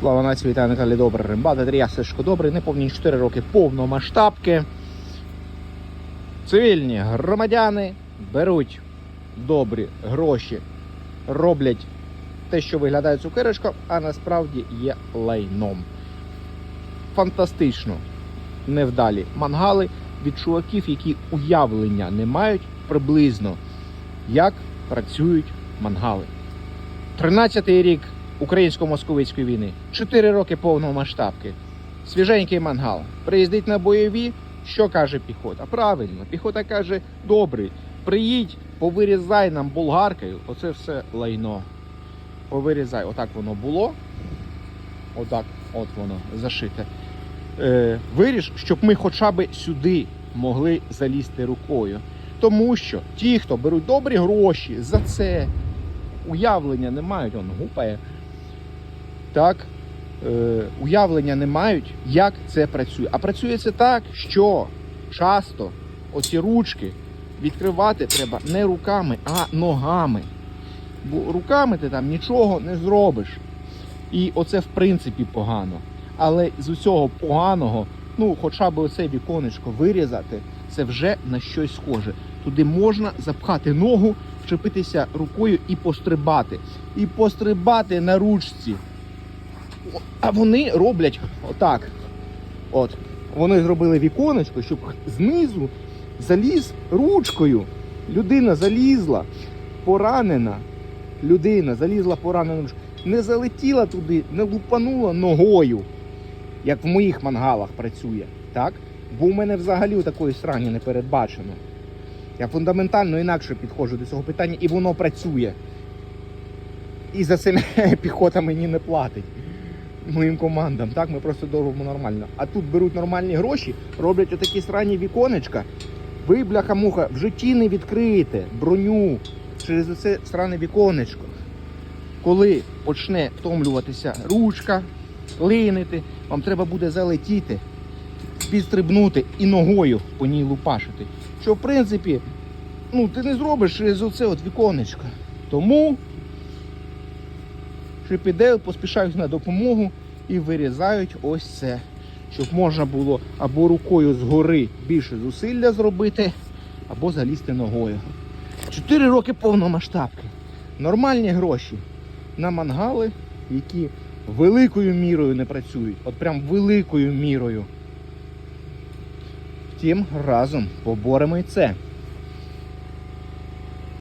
Слава нації, вітаю на каналі Добрий Римбат. Андрія Сешко Добрий, неповні 4 роки повномасштабки. Цивільні громадяни беруть добрі гроші, роблять те, що виглядає цукерочком, а насправді є лайном. Фантастично невдалі мангали від чуваків, які уявлення не мають приблизно, як працюють мангали. 13-й рік українсько-московицької війни, 4 роки повномасштабки. Свіженький мангал. Приїздить на бойові. Що каже піхота? Правильно, піхота каже: добрий, приїдь, повирізай нам болгаркою. Оце все лайно. Повирізай. Отак воно було. Отак, от воно зашите. Е, виріж, щоб ми хоча б сюди могли залізти рукою. Тому що ті, хто беруть добрі гроші за це, уявлення не мають, он гупає. Так, е, уявлення не мають, як це працює. А працює це так, що часто оці ручки відкривати треба не руками, а ногами. Бо руками ти там нічого не зробиш. І оце в принципі погано. Але з усього поганого, ну, хоча б оце віконечко вирізати, це вже на щось схоже. Туди можна запхати ногу, вчепитися рукою і пострибати. І пострибати на ручці. А вони роблять отак. От. Вони зробили віконечко, щоб знизу заліз ручкою. Людина залізла, поранена. Людина залізла поранена. Не залетіла туди, не лупанула ногою, як в моїх мангалах працює. Так? Бо у мене взагалі такої срані не передбачено. Я фундаментально інакше підходжу до цього питання, і воно працює. І за це піхота мені не платить. Моїм командам, так, ми просто робимо нормально. А тут беруть нормальні гроші, роблять отакі срані віконечка. Ви, бляха-муха, в житті не відкриєте броню через оце сране віконечко. Коли почне втомлюватися ручка, клинити, вам треба буде залетіти, підстрибнути і ногою по ній лупашити. Що, в принципі, ну, ти не зробиш через оце от віконечко. Тому шипідейл поспішають на допомогу і вирізають ось це. Щоб можна було або рукою згори більше зусилля зробити, або залізти ногою. Чотири роки повномасштабки. Нормальні гроші на мангали, які великою мірою не працюють. От прям великою мірою. Втім, разом поборемо і це.